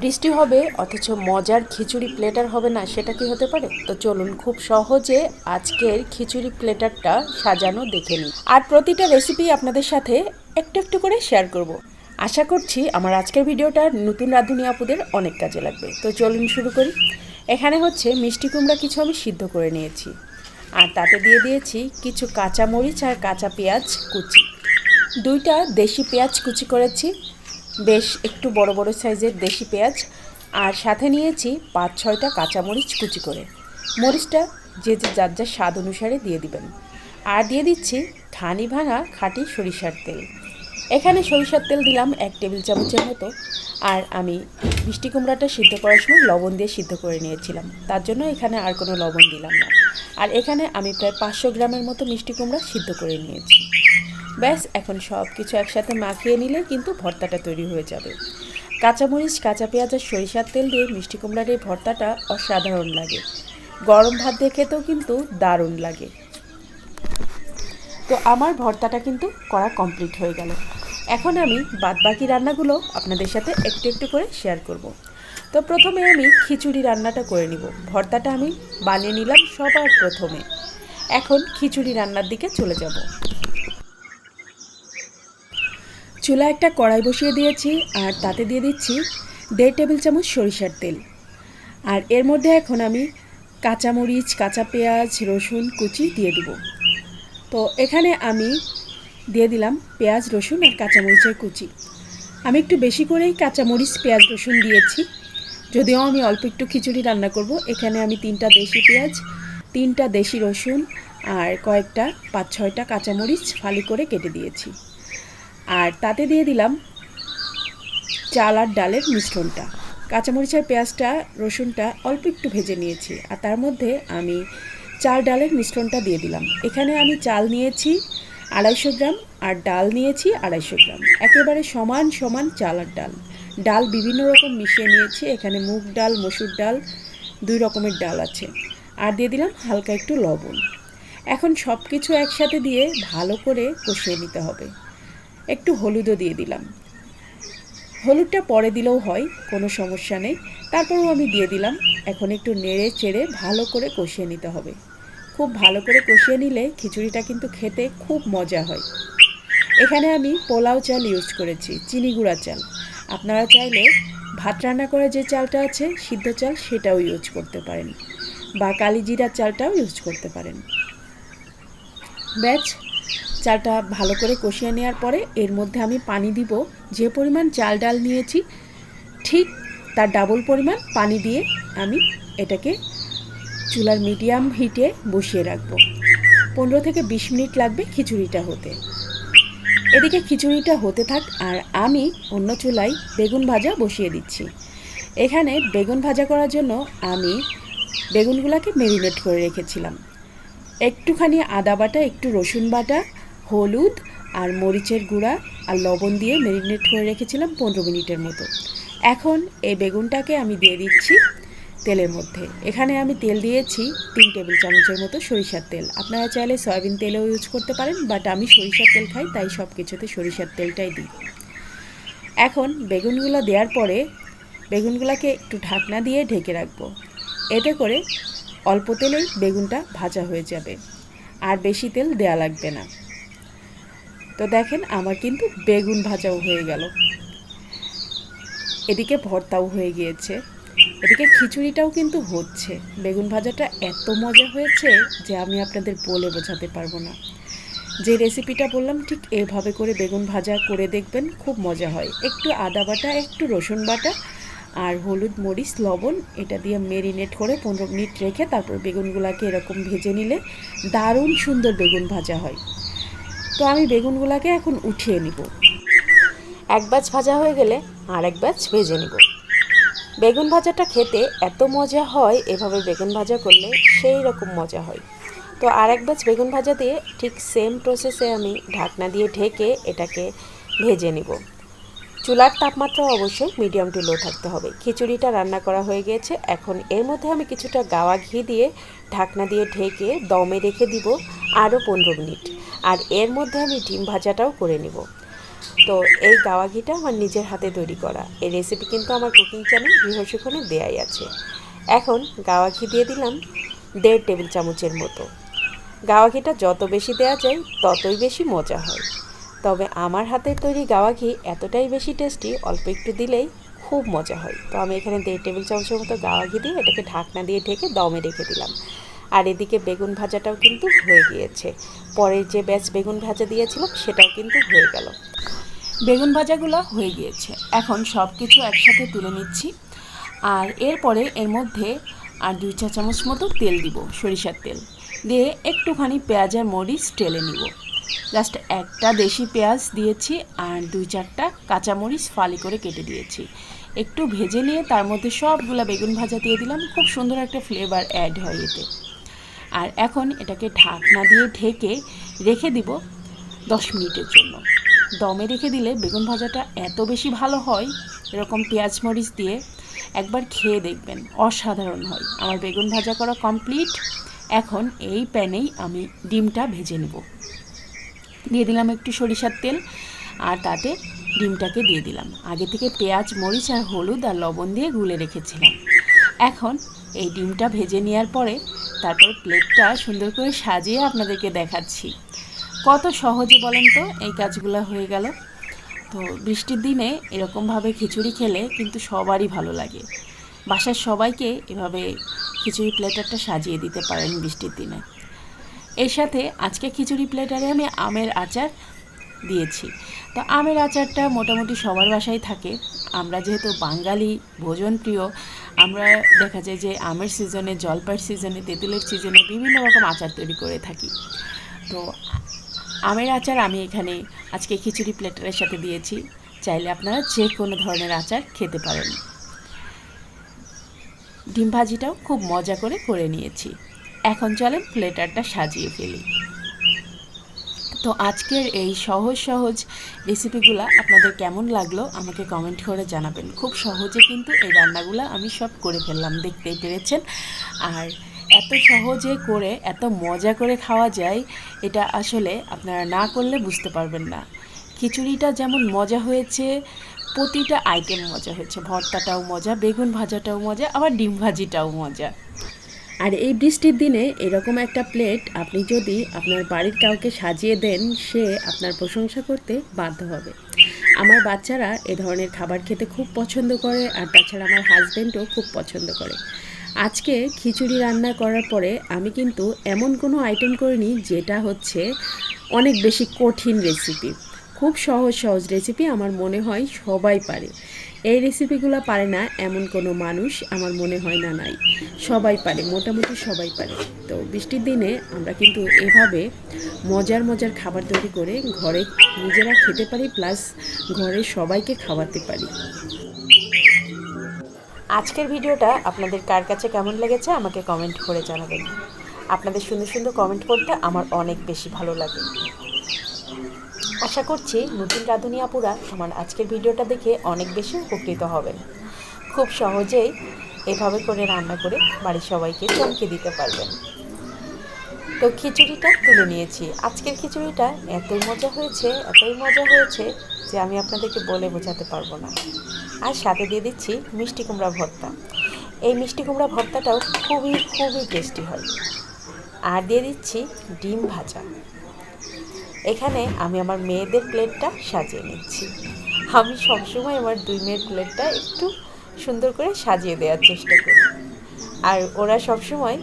বৃষ্টি হবে, অথচ মজার খিচুড়ি প্লেটার হবে না, সেটা কি হতে পারে? তো চলুন খুব সহজে আজকের খিচুড়ি প্লেটারটা সাজানো দেখে নিই। আর প্রতিটা রেসিপি আপনাদের সাথে একটু একটু করে শেয়ার করব। আশা করছি আমার আজকের ভিডিওটা নতুন রাঁধুনি আপুদের অনেক কাজে লাগবে। তো চলুন শুরু করি। এখানে হচ্ছে মিষ্টি কুমড়া কিছু আমি সিদ্ধ করে নিয়েছি। আর তাতে দিয়ে দিয়েছি কিছু কাঁচা মরিচ আর কাঁচা পেঁয়াজ কুচি। দুইটা দেশি পেঁয়াজ কুচি করেছি। বেশ একটু বড় বড় সাইজের দেশি পেঁয়াজ, আর সাথে নিয়েছি পাঁচ ছয়টা কাঁচামরিচ কুচি করে। মরিচটা যে যে যার যার স্বাদ অনুসারে দিয়ে দিবেন। আর দিয়ে দিচ্ছি ঠানি ভাঙা খাঁটি সরিষার তেল। এখানে সরিষার তেল দিলাম এক টেবিল চামচের মতো, আর আমি মিষ্টি কুমড়াটা সিদ্ধ করার সময় লবণ দিয়ে সিদ্ধ করে নিয়েছিলাম। তার জন্য এখানে আর কোনো লবণ দিলাম না। আর এখানে আমি প্রায় পাঁচশো গ্রামের মতো মিষ্টি কুমড়া সিদ্ধ করে নিয়েছি। ব্যাস, এখন সব কিছু একসাথে মাখিয়ে নিলে কিন্তু ভর্তাটা তৈরি হয়ে যাবে। কাঁচামরিচ, কাঁচা পেঁয়াজ আর সরিষার তেল দিয়ে মিষ্টি কুমড়ার এই ভর্তাটা অসাধারণ লাগে। গরম ভাত দিয়ে খেতেও কিন্তু দারুণ লাগে। তো আমার ভর্তাটা কিন্তু করা কমপ্লিট হয়ে গেল। এখন আমি বাদবাকি রান্নাগুলো আপনাদের সাথে একটু একটু করে শেয়ার করব। তো প্রথমে আমি খিচুড়ি রান্নাটা করে নিব। ভর্তাটা আমি বানিয়ে নিলাম সবার প্রথমে। এখন খিচুড়ি রান্নার দিকে চলে যাব। চুলা একটা কড়াই বসিয়ে দিয়েছি আর তাতে দিয়ে দিচ্ছি দেড় টেবিল চামচ সরিষার তেল। আর এর মধ্যে এখন আমি কাঁচামরিচ, কাঁচা পেঁয়াজ, রসুন কুচি দিয়ে দিব। তো এখানে আমি দিয়ে দিলাম পেঁয়াজ, রসুন আর কাঁচামরিচের কুচি। আমি একটু বেশি করেই কাঁচামরিচ, পেঁয়াজ, রসুন দিয়েছি। যদিও আমি অল্প একটু খিচুড়ি রান্না করব। এখানে আমি তিনটা দেশি পেঁয়াজ, তিনটা দেশি রসুন আর কয়েকটা পাঁচ ছয়টা কাঁচামরিচ ফালি করে কেটে দিয়েছি। আর তাতে দিয়ে দিলাম চাল আর ডালের মিশ্রণটা। কাঁচামরিচের পেঁয়াজটা, রসুনটা অল্প একটু ভেজে নিয়েছি আর তার মধ্যে আমি চাল ডালের মিশ্রণটা দিয়ে দিলাম। এখানে আমি চাল নিয়েছি আড়াইশো গ্রাম আর ডাল নিয়েছি আড়াইশো গ্রাম। একেবারে সমান সমান চাল আর ডাল। ডাল বিভিন্ন রকম মিশিয়ে নিয়েছি। এখানে মুগ ডাল, মসুর ডাল, দুই রকমের ডাল আছে। আর দিয়ে দিলাম হালকা একটু লবণ। এখন সব কিছু একসাথে দিয়ে ভালো করে কষিয়ে নিতে হবে। একটু হলুদও দিয়ে দিলাম। হলুদটা পরে দিলেও হয়, কোনো সমস্যা নেই। তারপরেও আমি দিয়ে দিলাম। এখন একটু নেড়ে চেড়ে ভালো করে কষিয়ে নিতে হবে। খুব ভালো করে কষিয়ে নিলে খিচুড়িটা কিন্তু খেতে খুব মজা হয়। এখানে আমি পোলাও চাল ইউজ করেছি, চিনি গুঁড়া চাল। আপনারা চাইলে ভাত রান্না করে যে চালটা আছে, সিদ্ধ চাল, সেটাও ইউজ করতে পারেন। বা কালিজিরার চালটাও ইউজ করতে পারেন। ব্যাচ চালটা ভালো করে কষিয়ে নেওয়ার পরে এর মধ্যে আমি পানি দিব। যে পরিমাণ চাল ডাল নিয়েছি, ঠিক তার ডাবল পরিমাণ পানি দিয়ে আমি এটাকে চুলার মিডিয়াম হিটে বসিয়ে রাখব। পনেরো থেকে বিশ মিনিট লাগবে খিচুড়িটা হতে। এদিকে খিচুড়িটা হতে থাক আর আমি অন্য চুলায় বেগুন ভাজা বসিয়ে দিচ্ছি। এখানে বেগুন ভাজা করার জন্য আমি বেগুনগুলোকে মেরিনেট করে রেখেছিলাম। একটুখানি আদা বাটা, একটু রসুন বাটা হলুদ আর মরিচের গুঁড়া আর লবণ দিয়ে মেরিনেট করে রেখেছিলাম পনেরো মিনিটের মতো। এখন এই বেগুনটাকে আমি দিয়ে দিচ্ছি তেলের মধ্যে। এখানে আমি তেল দিয়েছি তিন টেবিল চামচের মতো সরিষার তেল। আপনারা চাইলে সয়াবিন তেলেও ইউজ করতে পারেন বাট আমি সরিষার তেল খাই, তাই সব কিছুতে সরিষার তেলটাই দিই। এখন বেগুনগুলো দেওয়ার পরে বেগুনগুলোকে একটু ঢাকনা দিয়ে ঢেকে রাখব। এতে করে অল্প তেলেই বেগুনটা ভাজা হয়ে যাবে। আর বেশি তেল দেয়া লাগবে না। তো দেখেন আমার কিন্তু বেগুন ভাজাও হয়ে গেল। এদিকে ভর্তাও হয়ে গিয়েছে। এদিকে খিচুড়িটাও কিন্তু হচ্ছে। বেগুন ভাজাটা এত মজা হয়েছে যে আমি আপনাদের বলে বোঝাতে পারব না। যে রেসিপিটা বললাম, ঠিক এভাবে করে বেগুন ভাজা করে দেখবেন খুব মজা হয়। একটু আদা বাটা, একটু রসুন বাটা আর হলুদ মরিচ, লবণ, এটা দিয়ে মেরিনেট করে পনেরো মিনিট রেখে তারপর বেগুনগুলোকে এরকম ভেজে নিলে দারুণ সুন্দর বেগুন ভাজা হয়। তো আমি বেগুনগুলোকে এখন উঠিয়ে নিব। এক ব্যাচ ভাজা হয়ে গেলে আর এক ব্যাচ ভেজে নিব। বেগুন ভাজাটা খেতে এত মজা হয়, এভাবে বেগুন ভাজা করলে সেই রকম মজা হয়। তো আর এক ব্যাচ বেগুন ভাজা দিয়ে ঠিক সেম প্রসেসে আমি ঢাকনা দিয়ে ঢেকে এটাকে ভেজে নিব। চুলার তাপমাত্রা অবশ্যই মিডিয়াম টু লো থাকতে হবে। খিচুড়িটা রান্না করা হয়ে গিয়েছে। এখন এর মধ্যে আমি কিছুটা গাওয়া ঘি দিয়ে ঢাকনা দিয়ে ঢেকে দমে রেখে দিব আরও পনেরো মিনিট। আর এর মধ্যে আমি ডিম ভাজাটাও করে নিব। তো এই গাওয়া ঘিটা আমার নিজের হাতে তৈরি করা। এই রেসিপি কিন্তু আমার কুকিং চ্যানেল গৃহসুখনে দেয়াই আছে। এখন গাওয়া ঘি দিয়ে দিলাম দেড় টেবিল চামচের মতো। গাওয়া ঘিটা যত বেশি দেওয়া যায়, ততই বেশি মজা হয়। তবে আমার হাতের তৈরি গাওয়া ঘি এতটাই বেশি টেস্টি অল্প একটু দিলেই খুব মজা হয়। তো আমি এখানে দেড় টেবিল চামচের মতো গাওয়া ঘি দিয়ে এটাকে ঢাকনা দিয়ে ঢেকে দমে রেখে দিলাম। আর এদিকে বেগুন ভাজাটাও কিন্তু হয়ে গিয়েছে। পরের যে ব্যাচ বেগুন ভাজা দিয়েছিলাম সেটাও কিন্তু হয়ে গেল। বেগুন ভাজাগুলো হয়ে গিয়েছে। এখন সব কিছু একসাথে তুলে নিচ্ছি। আর এরপরে এর মধ্যে আর দুই চা চামচ মতো তেল দিব, সরিষার তেল। দিয়ে একটুখানি পেঁয়াজ আর মরিচ টেলে নিব। জাস্ট একটা দেশি পেঁয়াজ দিয়েছি আর দুই চারটা কাঁচামরিচ ফালি করে কেটে দিয়েছি। একটু ভেজে নিয়ে তার মধ্যে সবগুলা বেগুন ভাজা দিয়ে দিলাম। খুব সুন্দর একটা ফ্লেভার অ্যাড হয় এতে। আর এখন এটাকে ঢাকনা দিয়ে ঢেকে রেখে দিব দশ মিনিটের জন্য। দমে রেখে দিলে বেগুন ভাজাটা এত বেশি ভালো হয়, এরকম পেঁয়াজ মরিচ দিয়ে একবার খেয়ে দেখবেন, অসাধারণ হয়। আমার বেগুন ভাজা করা কমপ্লিট এখন এই প্যানেই আমি ডিমটা ভেজে নেব। দিয়ে দিলাম একটু সরিষার তেল আর তাতে ডিমটাকে দিয়ে দিলাম। আগে থেকে পেঁয়াজ, মরিচ আর হলুদ আর লবণ দিয়ে গুলে রেখেছিলাম। এখন এই ডিমটা ভেজে নেওয়ার পরে তারপর প্লেটটা সুন্দর করে সাজিয়ে আপনাদেরকে দেখাচ্ছি। কত সহজে বলেন তো এই কাজগুলো হয়ে গেল? তো বৃষ্টির দিনে এরকমভাবে খিচুড়ি খেলে কিন্তু সবারই ভালো লাগে। বাসার সবাইকে এভাবে খিচুড়ি প্লেটারটা সাজিয়ে দিতে পারেন বৃষ্টির দিনে। এর সাথে আজকে খিচুড়ি প্লেটারে আমি আমের আচার দিয়েছি। তো আমের আচারটা মোটামুটি সবার বাসায় থাকে। আমরা যেহেতু বাঙালি ভোজন প্রিয়, আমরা দেখা যায় যে আমের সিজনে জলপাইয়ের সিজনে, তেঁতুলের সিজনে বিভিন্ন রকম আচার তৈরি করে থাকি। তো আমের আচার আমি এখানে আজকে খিচুড়ি প্লেটারের সাথে দিয়েছি। চাইলে আপনারা যে কোনো ধরনের আচার খেতে পারেন। ডিম ভাজিটাও খুব মজা করে করে নিয়েছি। এখন চলেন প্লেটারটা সাজিয়ে ফেলি। তো আজকের এই সহজ সহজ রেসিপিগুলো আপনাদের কেমন লাগল আমাকে কমেন্ট করে জানাবেন। খুব সহজে কিন্তু এই রান্নাগুলো আমি সব করে ফেললাম, দেখতেই পেরেছেন। আর এত সহজে করে, এত মজা করে খাওয়া যায়, এটা আসলে আপনারা না করলে বুঝতে পারবেন না। খিচুড়িটা যেমন মজা হয়েছে, প্রতিটা আইটেম মজা হয়েছে। ভর্তাটাও মজা, বেগুন ভাজাটাও মজা, আবার ডিম ভাজিটাও মজা। আর এই বৃষ্টির দিনে এরকম একটা প্লেট আপনি যদি আপনার বাড়ির কাউকে সাজিয়ে দেন, সে আপনার প্রশংসা করতে বাধ্য হবে। আমার বাচ্চারা এ ধরনের খাবার খেতে খুব পছন্দ করে আর তাছাড়া আমার হাজব্যান্ডও খুব পছন্দ করে। আজকে খিচুড়ি রান্না করার পরে আমি কিন্তু এমন কোনো আইটেম করিনি যেটা হচ্ছে অনেক বেশি কঠিন রেসিপি খুব সহজ সহজ রেসিপি আমার মনে হয় সবাই পারে। এই রেসিপিগুলো পারে না এমন কোনো মানুষ আমার মনে হয় না নাই। সবাই পারে, মোটামুটি সবাই পারে। তো বৃষ্টির দিনে আমরা কিন্তু এভাবে মজার মজার খাবার তৈরি করে ঘরে নিজেরা খেতে পারি প্লাস ঘরে সবাইকে খাওয়াতে পারি। আজকের ভিডিওটা আপনাদের কার কাছে কেমন লেগেছে আমাকে কমেন্ট করে জানাবেন। আপনাদের সুন্দর সুন্দর কমেন্ট করতে আমার অনেক বেশি ভালো লাগে। আশা করছি নতুন রাঁধুনি আপুরা আমার আজকের ভিডিওটা দেখে অনেক বেশি উপকৃত হবেন। খুব সহজেই এভাবে করে রান্না করে বাড়ির সবাইকে চমকে দিতে পারবেন। তো খিচুড়িটা তুলে নিয়েছি। আজকের খিচুড়িটা এতই মজা হয়েছে, এতই মজা হয়েছে যে আমি আপনাদেরকে বলে বোঝাতে পারব না। আর সাথে দিয়ে দিচ্ছি মিষ্টি কুমড়া ভর্তা। এই মিষ্টি কুমড়া ভর্তাটাও খুবই খুবই টেস্টি হয়। আর দিয়ে দিচ্ছি ডিম ভাজা। এখানে আমি আমার মেয়েদের প্লেটটা সাজিয়ে নিচ্ছি। আমি সবসময় আমার দুই মেয়ের প্লেটটা একটু সুন্দর করে সাজিয়ে দেওয়ার চেষ্টা করি। আর ওরা সবসময়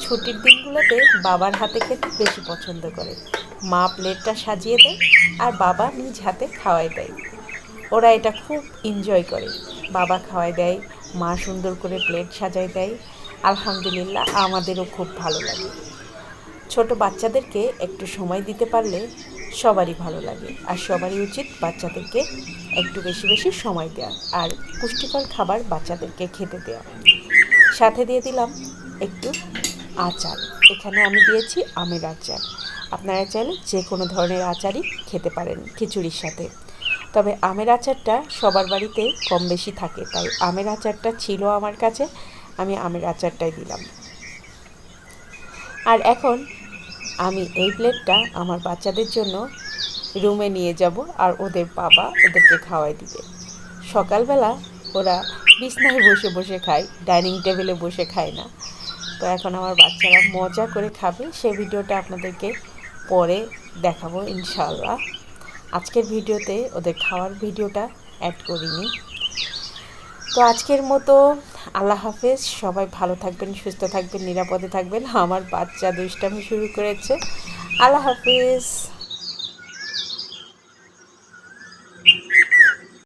ছুটির দিনগুলোতে বাবার হাতে খেতে বেশি পছন্দ করে। মা প্লেটটা সাজিয়ে দেয় আর বাবা নিজ হাতে খাওয়াই দেয়। ওরা এটা খুব এনজয় করে। বাবা খাওয়াই দেয়, মা সুন্দর করে প্লেট সাজাই দেয়। আলহামদুলিল্লাহ আমাদেরও খুব ভালো লাগে। ছোট বাচ্চাদেরকে একটু সময় দিতে পারলে সবারই ভালো লাগে। আর সবারই উচিত বাচ্চাদেরকে একটু বেশি বেশি সময় দেওয়া আর পুষ্টিকর খাবার বাচ্চাদেরকে খেতে দেওয়া। সাথে দিয়ে দিলাম একটু আচার। এখানে আমি দিয়েছি আমের আচার। আপনারা চাইলে যে কোনো ধরনের আচারই খেতে পারেন খিচুড়ির সাথে। তবে আমের আচারটা সবার বাড়িতে কম বেশি থাকে, তাই আমের আচারটা ছিল আমার কাছে, আমি আমের আচারটাই দিলাম। আর এখন আমি এই প্লেটটা আমার বাচ্চাদের জন্য রুমে নিয়ে যাব আর ওদের বাবা ওদেরকে খাওয়াই দিবে। সকালবেলা ওরা বিছনায় বসে বসে খায়, ডাইনিং টেবিলে বসে খায় না। তো এখন আমার বাচ্চারা মজা করে খাবে, সে ভিডিওটা আপনাদেরকে পরে দেখাবো ইনশাল্লাহ আজকের ভিডিওতে ওদের খাওয়ার ভিডিওটা অ্যাড করিনি। তো আজকের মতো আল্লাহ হাফেজ, সবাই ভালো থাকবেন, সুস্থ থাকবেন, নিরাপদে থাকবেন। আমার বাচ্চা দুষ্টামি শুরু করেছে। আল্লাহ হাফেজ।